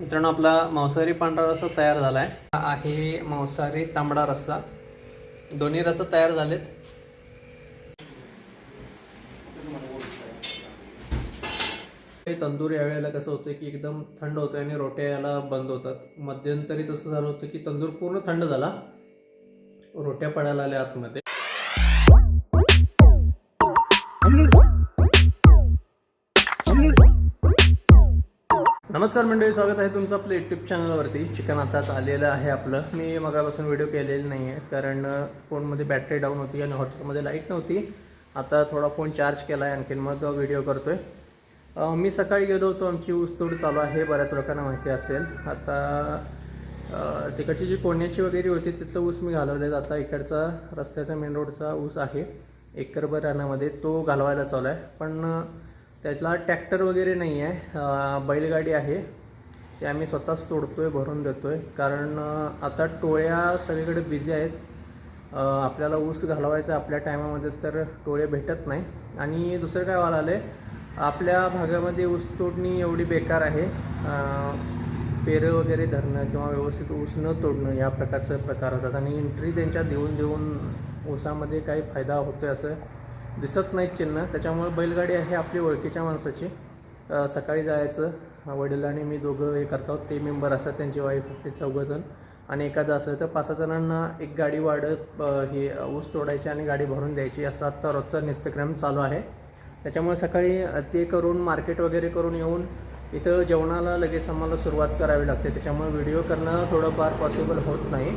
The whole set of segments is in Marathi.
मित्रांनो आपला मांसाहारी पांढरा रस्सा तयार झाला आहे हा आहे मांसाहारी तांबडा रस्सा. दोन्ही रस्सा तयार झालेत. तंदूर यावेळेला कसं होतं की एकदम थंड होतं आणि रोट्या यायला बंद होतात. मध्यंतरी तसं झालं होतं की तंदूर पूर्ण थंड झाला. रोट्या पडायला आल्या आतमध्ये. नमस्कार मंडळी स्वागत आहे तुमचं आपलं यूट्यूब चॅनलवरती चिकन आताच आलेलं आहे आपलं. मी मगापासून व्हिडिओ केलेले नाही आहे कारण फोनमध्ये बॅटरी डाऊन होती आणि हॉटेलमध्ये लाइट नव्हती. आता थोडा फोन चार्ज केला आहे आणखीन मग व्हिडिओ करतो आहे मी सकाळी गेलो होतो आमची ऊसतोड चालू आहे बऱ्याच लोकांना माहिती असेल. आता तिकडची जी कोण्याची वगैरे होती तिथलं ऊस मी घालवले आता इकडचा रस्त्याचा मेन रोडचा ऊस आहे एकरभर रानामध्ये. तो घालवायला चालू आहे. पण त्यातला ट्रॅक्टर वगैरे नाही आहे. बैलगाडी आहे. ते आम्ही स्वतःच तोडतो आहे भरून देतो आहे कारण आता टोळ्या सगळीकडे बिझी आहेत. आपल्याला ऊस घालवायचा आपल्या टायमामध्ये तर टोळे भेटत नाही. आणि दुसरं काय व्हायला आलं आहे आपल्या भागामध्ये ऊस तोडणी एवढी बेकार आहे. पेरं वगैरे धरणं किंवा व्यवस्थित ऊस न तोडणं या प्रकारचे प्रकार होतात. आणि एंट्री त्यांच्या देऊन देऊन ऊसामध्ये काही फायदा होतो आहे असं दिसत नाहीत चिन्ह. त्याच्यामुळे बैलगाडी आहे आपली ओळखीच्या माणसाची. सकाळी जायचं. वडील आणि मी दोघं हे करतो ते मेंबर असतात त्यांची वाईफ असते चौघंजण. आणि एखादं असलं तर पाच सहा जणांना एक गाडी वाढत ही ऊस तोडायची आणि गाडी भरून द्यायची. असा आत्ता रोजचा नित्यक्रम चालू आहे. त्याच्यामुळे सकाळी ते करून मार्केट वगैरे करून येऊन इथं जेवणाला लगेच आम्हाला सुरुवात करावी लागते. त्याच्यामुळे व्हिडिओ करणं थोडंफार पॉसिबल होत नाही.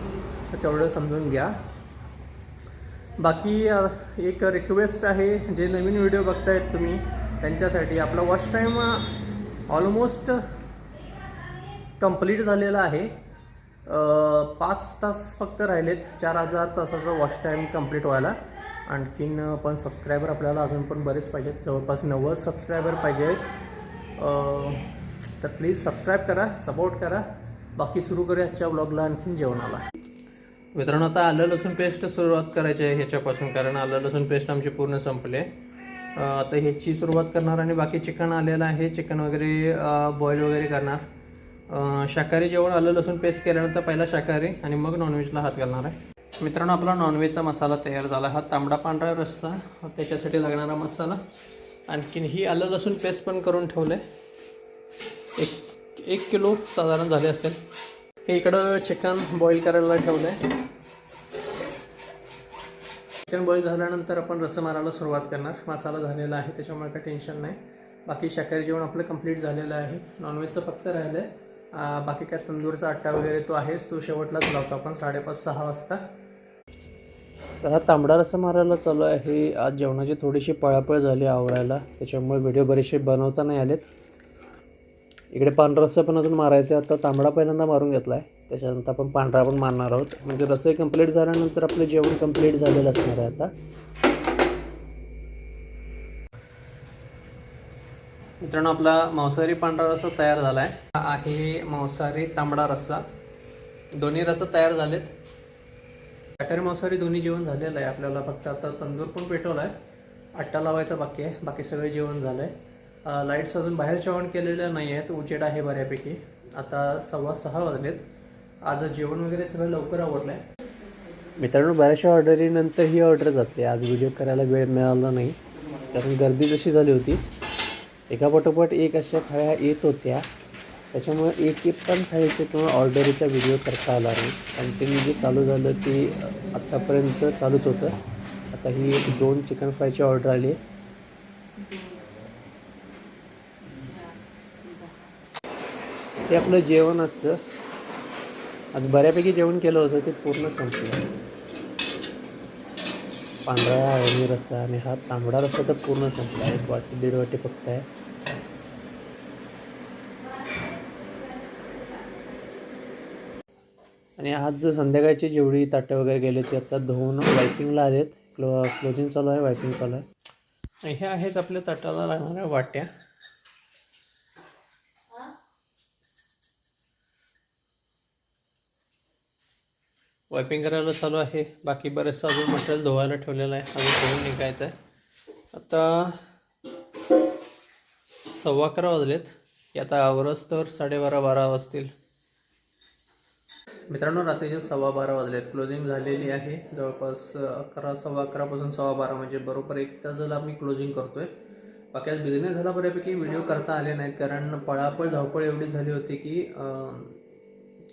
तेवढं समजून घ्या. बाकी एक रिक्वेस्ट आहे जे नवीन व्हिडिओ बघतायत तुम्ही त्यांच्यासाठी. आपला वॉच टाईम ऑलमोस्ट कंप्लीट झालेला आहे. पाच तास फक्त राहिलेत चार हजार तासाचा वॉच टाईम कंप्लीट व्हायला. आणखीन पण सबस्क्रायबर आपल्याला अजून पण बरेच पाहिजेत. जवळपास नव्वद सबस्क्रायबर पाहिजे तर प्लीज सबस्क्राईब करा सपोर्ट करा. बाकी सुरू करूया आजच्या ब्लॉगला आणखीन जेवणाला. मित्रांनो आता आलं लसूण पेस्ट सुरुवात करायची आहे ह्याच्यापासून कारण आलं लसूण पेस्ट आमची पूर्ण संपले आता ह्याची सुरुवात करणार आणि बाकी चिकन आलेलं आहे. चिकन वगैरे बॉईल वगैरे करणार. शाकाहारी जेवण आलं लसूण पेस्ट केल्यानंतर पहिला शाकाहारी आणि मग नॉनव्हेजला हात घालणार आहे. मित्रांनो आपला नॉनव्हेजचा मसाला तयार झाला. हा तांबडा पांढरा रस्सा त्याच्यासाठी लागणारा मसाला. आणखीन ही आलं लसूण पेस्ट पण करून ठेवलं आहे एक एक किलो साधारण झाले असेल. हे इकडं चिकन बॉईल करायला ठेवलं आहे चिकन बॉईल झाल्यानंतर आपण रस मारायला सुरुवात करणार. मसाला झालेला आहे त्याच्यामुळे काही टेन्शन नाही. बाकी शाकाहारी जेवण आपलं कंप्लीट झालेलं आहे. नॉनव्हेजचं फक्त राहिलं आहे बाकी काय तंदूरचा आट्टा वगैरे तो आहेच. तो शेवटलाच लावतो आपण साडेपाच सहा वाजता. तर हा तांबडा रस्सा मारायला चालू आहे. आज जेवणाची थोडीशी पळापळ झाली आवरायला. त्याच्यामुळे व्हिडिओ बरेचसे बनवता नाही आलेत. इकडे पांढरा रस्सा पण अजून मारायचा आहे. आता तांबडा पहिल्यांदा मारून घेतला आहे त्याच्यानंतर आपण पांढरा पण मारणार आहोत. म्हणजे रस्से कंप्लीट झाल्यानंतर आपलं जेवण कंप्लीट झालेलं असणार आहे आता. मित्रांनो आपला मांसाहारी पांढरा रस्सा तयार झाला आहे हा आहे मांसाहारी तांबडा रस्सा. दोन्ही रस्सा तयार झालेत. शाकाहारी मांसाहारी दोन्ही जेवण झालेलं आहे. आपल्याला फक्त आता तंदूर पण पेटवला आहे आट्टा लावायचा बाकी आहे. बाकी सगळे जेवण झालं आहे लाईट्स अजून बाहेरच्या ऑन केलेल्या नाही आहेत उजेड आहे बऱ्यापैकी. आता सव्वा सहा वाजलेत. आज जेवण वगैरे सगळं लवकर आवडलं आहे मित्रांनो बऱ्याचशा ऑर्डरीनंतर ही ऑर्डर जाते. आज व्हिडिओ करायला वेळ मिळाला नाही. कारण गर्दी जशी झाली होती एका पाठोपाठ एक अशा फळ्या येत होत्या. त्याच्यामुळे एक एक पण थाळीचं किंवा ऑर्डरीचा व्हिडिओ करता आला नाही. आणि ते जे चालू झालं ते आत्तापर्यंत चालूच होतं. आता ही एक दोन चिकन फ्रायची ऑर्डर आली ते आपलं जेवणाचं आज बऱ्यापैकी जेवण केलं होतं ते पूर्ण संपलं. पांढरा आणि रस्सा आणि हा तांबडा रस्सा तर पूर्ण संपला. एक वाटी दीड वाटी फक्त आहे. आणि आज जो संध्याकाळची जेवढी ताटं वगैरे गेले ते आता धुवून वायपिंगला आलेत. क्लो क्लोजिंग चालू आहे वायपिंग चालू आहे. आणि हे आहेत आपल्या ताटाला लागणाऱ्या वाट्या. वायपिंग करायला चालू आहे. बाकी बरेचसं अजून मटेरियल धुवायला ठेवलेलं आहे. अजून धुवून निघायचं आहे आता सव्वा अकरा वाजलेत. की आता आवरच तर साडेबारा बारा वाजतील. मित्रांनो रात्रीचे सव्वा बारा वाजलेत. क्लोजिंग झालेली आहे. जवळपास अकरा सव्वा अकरापासून सव्वा बारा म्हणजे बरोबर एक तासाला आम्ही मी क्लोजिंग करतोय. बाकी आज बिझनेस झाला बऱ्यापैकी. व्हिडिओ करता आले नाहीत. कारण पळापळ धावपळ एवढी झाली होती की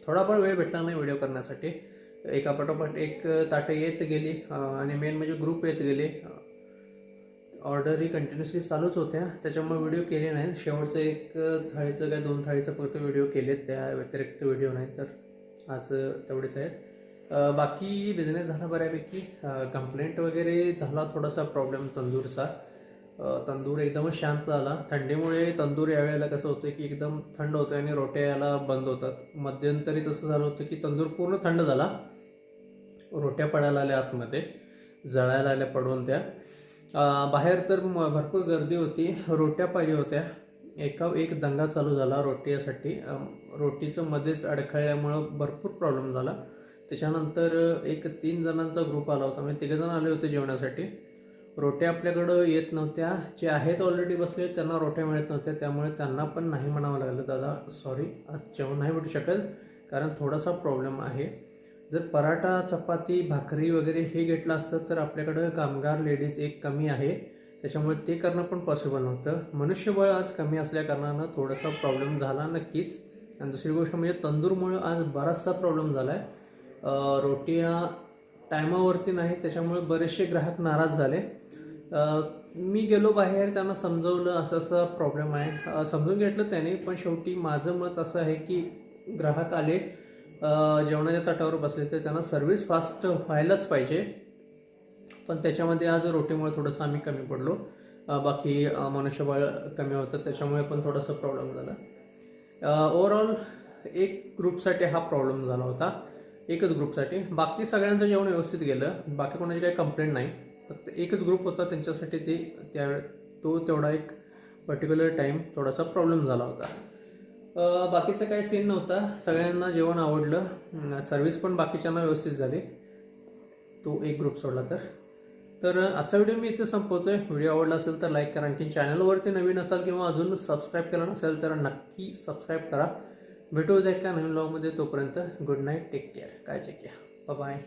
थोडाफार वेळ भेटला नाही व्हिडिओ करण्यासाठी. एका पाठोपाठ एक ताटं येत गेली आणि मेन म्हणजे ग्रुप येत गेले. ऑर्डर ही कंटिन्युअसली चालूच होत्या. त्याच्यामुळे व्हिडिओ केले नाहीत शेवटचं एक थाळीचं काय दोन थाळीचं फक्त व्हिडिओ केले त्या व्यतिरिक्त व्हिडिओ नाही तर आज तेवढेच आहेत. बाकी बिझनेस झाला बऱ्यापैकी. कंप्लेंट वगैरे झाला थोडासा प्रॉब्लेम तंदूरचा. तंदूर एकदमच शांत झाला. थंडीमुळे तंदूर यावेळेला कसं होतं की एकदम थंड होतं आणि रोट्या यायला बंद होतात. मध्यंतरी तसं झालं होतं की तंदूर पूर्ण थंड झाला. रोट्या पडायला आल्या आतमध्ये जळायला आल्या पडून त्या. बाहेर तर म- भरपूर गर्दी होती. रोट्या पाहिजे होत्या. एका एक दंगा चालू झाला रोट्यासाठी. रोटीचं मध्येच अडखळल्यामुळं भरपूर प्रॉब्लेम झाला. त्याच्यानंतर एक तीन जणांचा ग्रुप आला होता. म्हणजे तिघजण आले होते जेवणासाठी. रोट्या आपल्याकडं येत नव्हत्या. जे आहेत ऑलरेडी बसले त्यांना रोट्या मिळत नव्हत्या. त्यामुळे त्यांना पण नाही म्हणावं लागलं दादा सॉरी आज जेवण नाही भेटू शकत कारण थोडासा प्रॉब्लेम आहे. जर पराठा चपाती भाकरी वगैरे हे घेतलं असतं तर आपल्याकडं कामगार लेडीज एक कमी आहे. त्याच्यामुळे ते करणं पण पॉसिबल नव्हतं. मनुष्यबळ आज कमी असल्याकारणानं थोडासा प्रॉब्लेम झाला नक्कीच. आणि दुसरी गोष्ट म्हणजे तंदूरमुळं आज बराचसा प्रॉब्लेम झाला आहे रोटिया टायमावरती नाही त्याच्यामुळे बरेचसे ग्राहक नाराज झाले. मी गेलो बाहेर त्यांना समजवलं असं असं प्रॉब्लेम आहे. समजून घेतलं त्याने पण शेवटी माझं मत असं आहे की ग्राहक आले जेवणाच्या ताटावर बसले तर त्यांना सर्व्हिस फास्ट व्हायलाच पाहिजे. पण त्याच्यामध्ये आज रोटीमुळे थोडंसं आम्ही कमी पडलो. बाकी मनुष्यबळ कमी होतं त्याच्यामुळे पण थोडासा प्रॉब्लेम झाला. ओवरऑल एक ग्रुपसाठी हा प्रॉब्लेम झाला होता. एकच ग्रुपसाठी बाकी सगळ्यांचं जेवण व्यवस्थित गेलं. बाकी कोणाची काही कंप्लेंट नाही. फक्त एकच ग्रुप होता त्यांच्यासाठी ते त्या तो तेवढा एक पर्टिक्युलर टाईम थोडासा प्रॉब्लेम झाला होता. बाकीचा बाकीचं काही सीन नव्हता. सगळ्यांना जेवण आवडलं. सर्व्हिस पण बाकीच्यांना व्यवस्थित झाली. तो एक ग्रुप सोडला तर. तर आजचा व्हिडिओ मी इथे संपवतोय. व्हिडिओ आवडला असेल तर लाईक करा. आणखी चॅनलवरती नवीन असाल किंवा अजून सबस्क्राईब केलं नसेल तर नक्की सबस्क्राईब करा. भेटू द्या एका नवीन ब्लॉगमध्ये तोपर्यंत. गुड नाईट टेक केअर काळजी घ्या. बाय